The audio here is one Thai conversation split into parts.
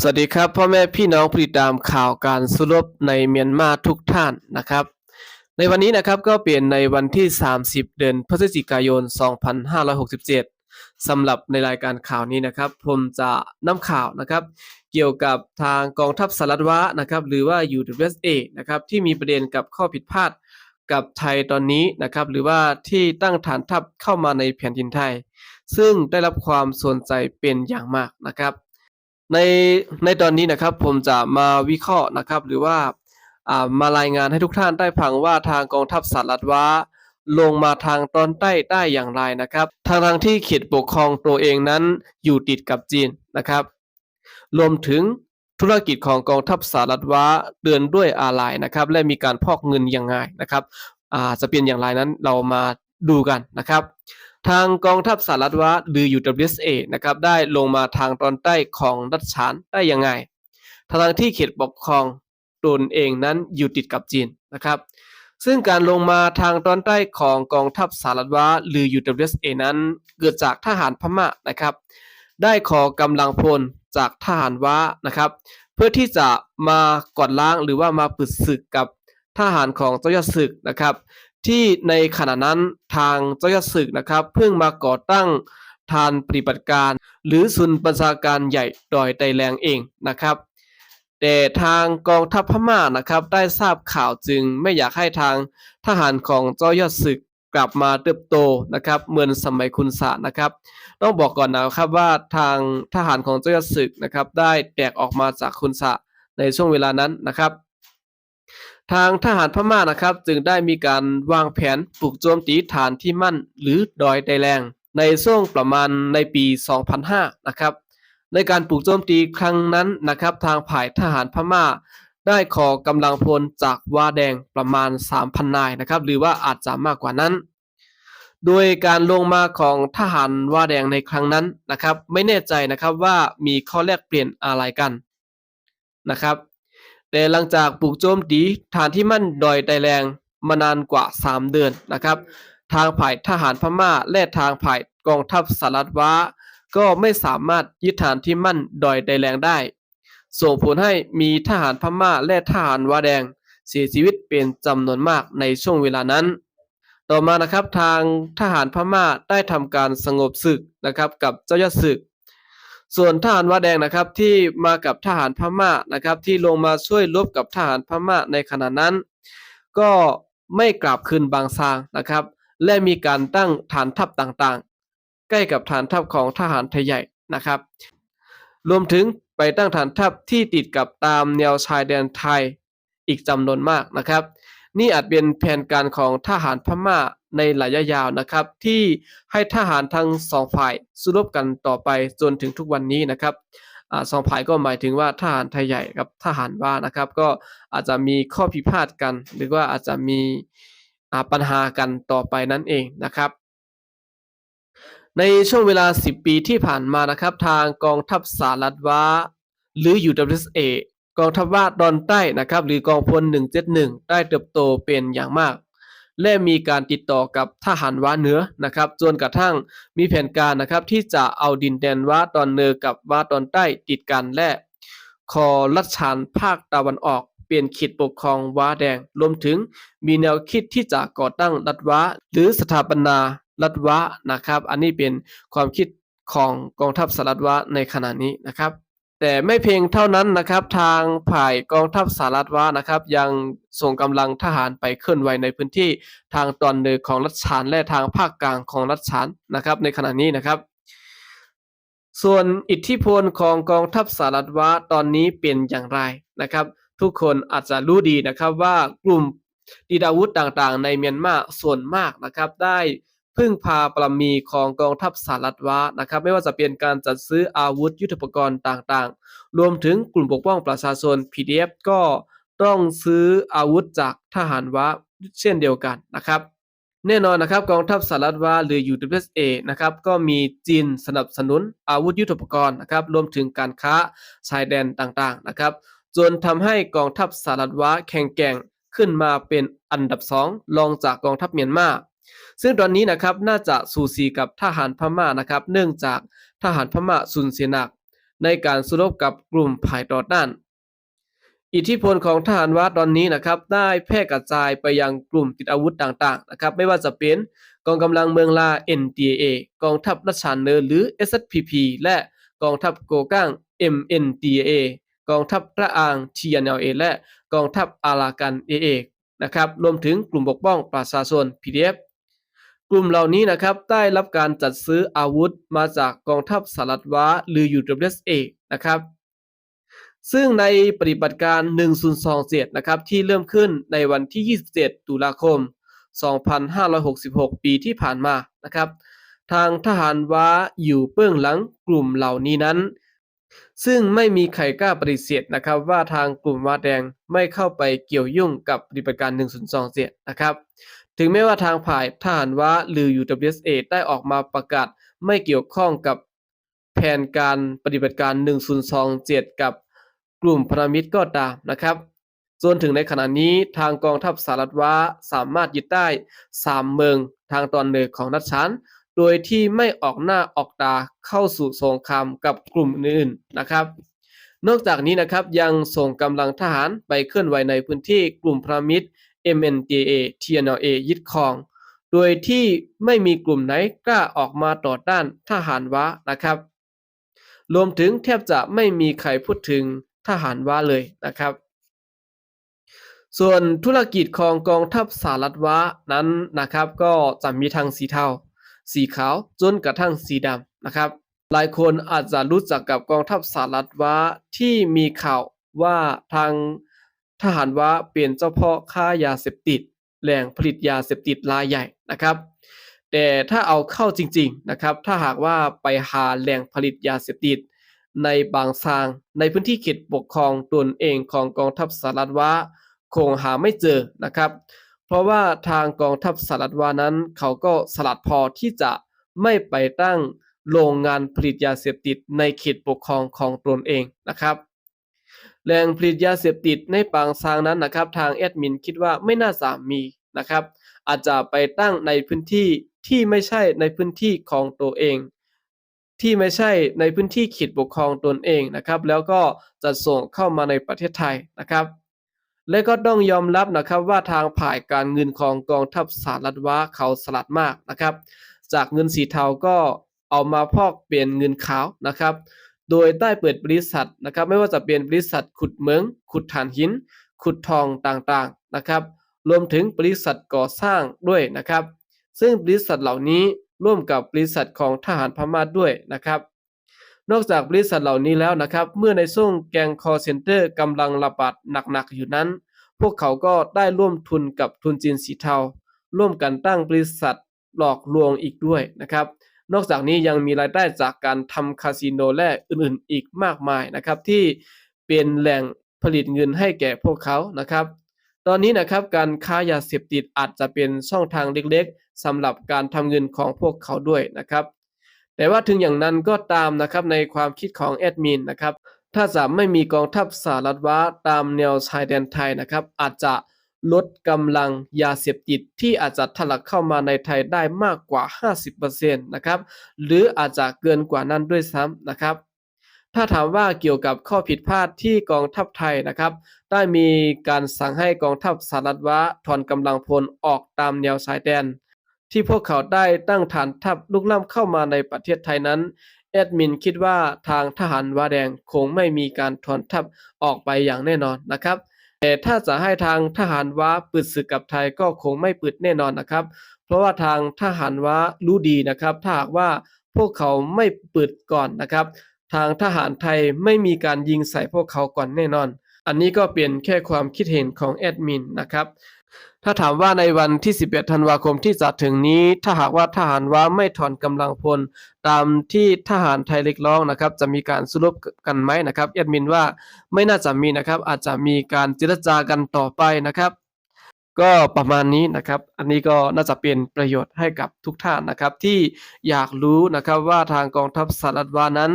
สวัสดีครับพ่อแม่พี่น้องผู้ติดตามข่าวการสู้รบในเมียนมาทุกท่านนะครับ ในวันนี้นะครับก็เปลี่ยนในวันที่ 30 เดือนพฤศจิกายน 2567สำหรับในรายการข่าวนี้นะครับ ผมจะนำข่าวนะครับ เกี่ยวกับทางกองทัพสหรัฐวะนะครับ หรือว่า UWSA นะครับที่มีประเด็นกับข้อผิดพลาดกับไทยตอนนี้นะครับ หรือว่าที่ตั้งฐานทัพเข้ามาในแผ่นดินไทย ซึ่งได้รับความสนใจเป็นอย่างมากนะครับ ในในตอนนี้นะครับผมจะมาวิเคราะห์นะครับ หรือว่าอ่ามารายงานให้ทุกท่านได้ฟังว่าทางกองทัพสหรัฐว่าลงมาทางตอนใต้ได้อย่างไรนะครับทางทางที่เขตปกครองตัวเองนั้นอยู่ติดกับจีนนะครับ รวมถึงธุรกิจของกองทัพสหรัฐว่าเดินด้วยอะไรนะครับ และมีการพอกเงินยังไงนะครับอ่าจะเป็นอย่างไรนั้นเรามาดูกันนะครับ ทางกองทัพสหรัฐวะหรือ UWSA นะครับได้ลงมาทางตอนใต้ของรัฐฉานได้ยังไงทางที่เขตปกครองตนเองนั้นอยู่ติดกับจีนนะครับ ซึ่งการลงมาทางตอนใต้ของกองทัพสหรัฐวะหรือ UWSA นั้นเกิดจากทหารพม่านะครับ ได้ขอกำลังพลจากทหารว้านะครับ เพื่อที่จะมากอดล้างหรือว่ามาปึดศึกกับทหารของเจ้ายอดศึกนะครับ ที่ในขณะนั้นทางเจ้าศึกนะครับ เพิ่งมาก่อตั้งฐานปฏิบัติการ หรือศูนย์ประชาการใหญ่ดอยไตแรงเองนะครับแต่ทางกองทัพพม่านะครับ ได้ทราบข่าวจึงไม่อยากให้ทางทหารของเจ้ายอดศึกกลับมาเติบโตนะครับ เหมือนสมัยคุณสานะครับ ต้องบอกก่อนนะครับว่าทางทหารของเจ้ายอดศึกนะครับ ได้แตกออกมาจากคุณสะในช่วงเวลานั้นนะครับ ทางทหารพม่านะครับ จึงได้มีการวางแผนปลุกโจมตีฐานที่มั่นหรือดอยไตแรง ในช่วงประมาณในปี 2005 นะครับ ในการปลุกโจมตีครั้งนั้นนะครับ ทางฝ่ายทหารพม่า ได้ขอกำลังพลจากวาแดงประมาณ 3,000 นายนะครับ หรือว่าอาจจะมากกว่านั้น โดยการลงมาของทหารวาแดงในครั้งนั้นนะครับ ไม่แน่ใจนะครับว่ามีข้อแลกเปลี่ยนอะไรกันนะครับ แต่หลังจากปลุกโจมตีฐานที่มั่นดอยไตแรงมานานกว่า 3 เดือนนะครับ ทางฝ่ายทหารพม่า และทางฝ่ายกองทัพสหรัฐว้า ก็ไม่สามารถยึดฐานที่มั่นดอยไตแรงได้ ส่งผลให้มีทหารพม่าและทหารวาแดง เสียชีวิตเป็นจำนวนมากในช่วงเวลานั้น ต่อมานะครับทางทหารพม่าได้ทำการสงบศึกนะครับกับเจ้ายอดศึก ส่วนทหารวาแดงนะครับที่มากับทหารพม่านะครับที่ลงมาช่วยรบกับทหารพม่าในขณะนั้น ก็ไม่กลับคืนบางซางนะครับ และมีการตั้งฐานทัพต่างๆ ใกล้กับฐานทัพของทหารไทยใหญ่นะครับ รวมถึงไปตั้งฐานทัพที่ติดกับตามแนวชายแดนไทยอีกจำนวนมากนะครับ นี่อาจเป็นแผนการของทหารพม่าในระยะยาวนะครับ ที่ให้ทหารทั้งสองฝ่ายสู้รบกันต่อไปจนถึงทุกวันนี้นะครับอสองฝ่ายก็หมายถึงว่าทหารไทยใหญ่กับทหารว่านะครับ ก็อาจจะมีข้อพิพาทกัน หรือว่าอาจจะมีปัญหากันต่อไปนั่นเองนะครับ ในช่วงเวลา 10 ปีที่ผ่านมานะครับ ทางกองทัพสหรัฐว่าหรือ UWSA กองทัพว่าตอนใต้นะครับ หรือกองพล 171 ได้เติบโตเป็นอย่างมาก และมีการติดต่อกับทหารว้าเหนือนะครับจนกระทั่งมีแผนการนะครับที่จะเอาดินแดนว้าตอนเหนือกับว้าตอนใต้ติดกันและขอรัฐฉานภาคตะวันออกเปลี่ยนเขตปกครองว้าแดง รวมถึงมีแนวคิดที่จะก่อตั้งรัฐว้า หรือสถาปนารัฐว้านะครับ อันนี้เป็นความคิดของกองทัพสหรัฐว้าในขณะนี้นะครับ แต่ไม่เพียงเท่านั้นนะครับ ทางฝ่ายกองทัพสหรัฐว่านะครับ ยังส่งกำลังทหารไปเคลื่อนไหวในพื้นที่ทางตอนเหนือของรัฐฉานและทางภาคกลางของรัฐฉานนะครับ ในขณะนี้นะครับส่วนอิทธิพลของกองทัพสหรัฐว่าตอนนี้เป็นอย่างไรนะครับ ทุกคนอาจจะรู้ดีนะครับว่ากลุ่มติดาวุธต่างๆ ในเมียนมาส่วนมากนะครับ ได้ พึ่งพาปรมีของกองทัพสหรัฐว่านะครับ ไม่ว่าจะเป็นการจัดซื้ออาวุธยุทโธปกรณ์ต่างๆ รวมถึงกลุ่มปกป้องประชาชน PDF ก็ต้องซื้ออาวุธจากทหารว่าเช่นเดียวกันนะครับ แน่นอนนะครับกองทัพสหรัฐว่าหรือ UWSA นะครับก็มีจีนสนับสนุนอาวุธยุทโธปกรณ์นะครับรวมถึงการค้าชายแดนต่างๆนะครับจนทำให้กองทัพสหรัฐว่าแข็งแก่งขึ้นมาเป็นอันดับสองรองจากกองทัพเมียนมา ซึ่งตอนนี้นะครับน่าจะสูสีกับทหารพม่านะครับ เนื่องจากทหารพม่าสูญเสียหนัก ในการสู้รบกับกลุ่มฝ่ายต่อต้าน อิทธิพลของทหารวัดตอนนี้นะครับ ได้แพร่กระจายไปยังกลุ่มติดอาวุธต่างๆนะครับ ไม่ว่าจะเป็นกองกำลังเมืองลา NDA กองทัพรัชชานเนอร์หรือ SSPP และกองทัพโกก้าง MNDA กองทัพพระอาง TNLA และกองทัพอารากัน AA นะครับ รวมถึงกลุ่มปกป้องประชาชน PDF กลุ่มเหล่านี้นะครับได้รับการจัดซื้ออาวุธมาจากกองทัพสหรัฐวะหรือ UWSA นะครับ ซึ่งในปฏิบัติการ 1027 นะครับ ที่เริ่มขึ้นในวันที่ 27 ตุลาคม 2566 ปีที่ผ่านมานะครับ ทางทหารว้าอยู่เบื้องหลังกลุ่มเหล่านี้นั้น ซึ่งไม่มีใครกล้าปฏิเสธนะครับว่าทางกลุ่มว้าแดงไม่เข้าไปเกี่ยวยุ่งกับปฏิบัติการ 1027 นะครับ ถึงแม้ว่าทางฝ่ายทหารว้าหรือ UWSA ได้ออกมาประกาศไม่เกี่ยวข้องกับแผนการปฏิบัติการ 1027 กับกลุ่มพันธมิตรก็ตามนะครับจนถึงในขณะนี้ทางกองทัพสหรัฐว้าสามารถยึดได้ 3 เมืองทางตอนเหนือของรัฐชานโดยที่ไม่ออกหน้าออกตาเข้าสู่สงครามกับกลุ่มอื่นๆนะครับ นอกจากนี้นะครับยังส่งกำลังทหารไปเคลื่อนไหวในพื้นที่กลุ่มพันธมิตร MNDA TNLA ยึดครอง โดยที่ไม่มีกลุ่มไหนกล้าออกมาต่อต้านทหารว้านะครับ รวมถึงแทบจะไม่มีใครพูดถึงทหารว้าเลยนะครับ ส่วนธุรกิจของกองทัพสหรัฐว้านั้นนะครับก็จะมีทั้งสีเทา สีขาวจนกระทั่งสีดำนะครับ หลายคนอาจจะรู้จักกับกองทัพสหรัฐว้าที่มีข่าวว่าทาง ทหารว้าเป็นเจ้าพ่อค้ายาเสพติด แหล่งผลิตยาเสพติดรายใหญ่นะครับ แต่ถ้าเอาเข้าจริงๆนะครับ ถ้าหากว่าไปหาแหล่งผลิตยาเสพติด ในบางซางในพื้นที่เขตปกครองตนเองของกองทัพสหรัฐว่าคงหาไม่เจอนะครับ เพราะว่าทางกองทัพสหรัฐวานั้น เขาก็สลัดพอที่จะไม่ไปตั้งโรงงานผลิตยาเสพติดในเขตปกครองของตนเองนะครับ แหล่งผลิตยาเสพติดในปางซางนั้นนะครับ ทางแอดมินคิดว่าไม่น่าจะมีนะครับ อาจจะไปตั้งในพื้นที่ที่ไม่ใช่ในพื้นที่ของตัวเอง ที่ไม่ใช่ในพื้นที่เขตปกครองตนเองนะครับ แล้วก็จะส่งเข้ามาในประเทศไทยนะครับ และก็ต้องยอมรับนะครับว่าทางผ่ายการเงินของกองทัพสหรัฐว่าเขาสลัดมากนะครับ จากเงินสีเทาก็เอามาพอกเปลี่ยนเงินขาวนะครับ โดยได้เปิดบริษัทนะครับ ไม่ว่าจะเป็นบริษัทขุดเหมือง ขุดถ่านหิน ขุดทองต่างๆนะครับ รวมถึงบริษัทก่อสร้างด้วยนะครับ ซึ่งบริษัทเหล่านี้ร่วมกับบริษัทของทหารพม่าด้วยนะครับ นอกจากบริษัทเหล่านี้แล้วนะครับ เมื่อในช่วงแกงคอเซ็นเตอร์กำลังระบาดหนักๆอยู่นั้น พวกเขาก็ได้ร่วมทุนกับทุนจีนสีเทา ร่วมกันตั้งบริษัทหลอกลวงอีกด้วยนะครับ นอกจากนี้ยังมีรายได้จากการทำคาสิโนและอื่นๆ อีกมากมายนะครับที่เป็นแหล่งผลิตเงินให้แก่พวกเขานะครับ ตอนนี้นะครับการค้ายาเสพติดอาจจะเป็นช่องทางเล็กๆสำหรับการทำเงินของพวกเขาด้วยนะครับ แต่ว่าถึงอย่างนั้นก็ตามนะครับในความคิดของแอดมินนะครับถ้าจะไม่มีกองทัพสหรัฐว่าตามแนวชายแดนไทยนะครับ อาจจะ ลดกำลังยาเสพติดที่อาจจะทะลักเข้ามาในไทยได้มากกว่า 50%นะครับหรืออาจจะเกินกว่านั้นด้วยซ้ำนะครับถ้าถามว่าเกี่ยวกับข้อผิดพลาดที่กองทัพไทยนะครับ ได้มีการสั่งให้กองทัพสหรัฐว่าถอนกำลังพลออกตามแนวชายแดน ที่พวกเขาได้ตั้งฐานทัพลุกล้ำเข้ามาในประเทศไทยนั้นแอดมินคิดว่าทางทหารวาแดงคงไม่มีการถอนทัพออกไปอย่างแน่นอนนะครับ แต่ถ้าจะให้ทางทหารว้าปิดศึกกับไทยก็คงไม่ปิดแน่นอนนะครับ เพราะว่าทางทหารว้ารู้ดีนะครับ ถ้าหากว่าพวกเขาไม่ปิดก่อนนะครับ ทางทหารไทยไม่มีการยิงใส่พวกเขาก่อนแน่นอน อันนี้ก็เป็นแค่ความคิดเห็นของแอดมินนะครับ ถ้าถามว่าในวันที่ 11 ธันวาคมที่จะถึงนี้ ถ้าหากว่าทหารว่าไม่ถอนกำลังพล ตามที่ทหารไทยเรียกร้องนะครับ จะมีการสู้รบกันไหมนะครับแอดมินว่าไม่น่าจะมีนะครับ อาจจะมีการเจรจากันต่อไปนะครับ ก็ประมาณนี้นะครับ อันนี้ก็น่าจะเป็นประโยชน์ให้กับทุกท่านนะครับ ที่อยากรู้นะครับว่าทางกองทัพสหรัฐวานั้น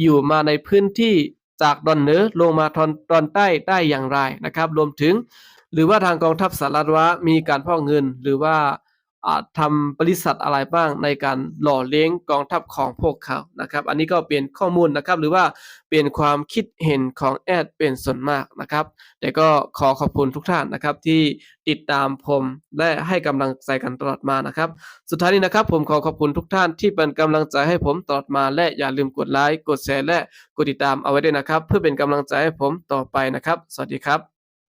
อยู่มาในพื้นที่จากดอนเหนือลงมาทอนตอนใต้ได้อย่างไรนะครับ รวมถึง หรือว่าทางกองทัพสหรัฐวะมีการพ่อเงิน หรือว่าอ่าทำบริษัทอะไรบ้างในการหล่อเลี้ยงกองทัพของพวกเขานะครับ อันนี้ก็เป็นข้อมูลนะครับ หรือว่าเป็นความคิดเห็นของแอดเป็นส่วนมากนะครับ แต่ก็ขอขอบคุณทุกท่านนะครับ ที่ติดตามผมและให้กำลังใจกันตลอดมานะครับ สุดท้ายนี้นะครับ ผมขอขอบคุณทุกท่านที่เป็นกำลังใจให้ผมตลอดมาและอย่าลืมกดไลค์กดแชร์และกดติดตามเอาไว้ด้วยนะครับ เพื่อเป็นกำลังใจให้ผมต่อไปนะครับ สวัสดีครับ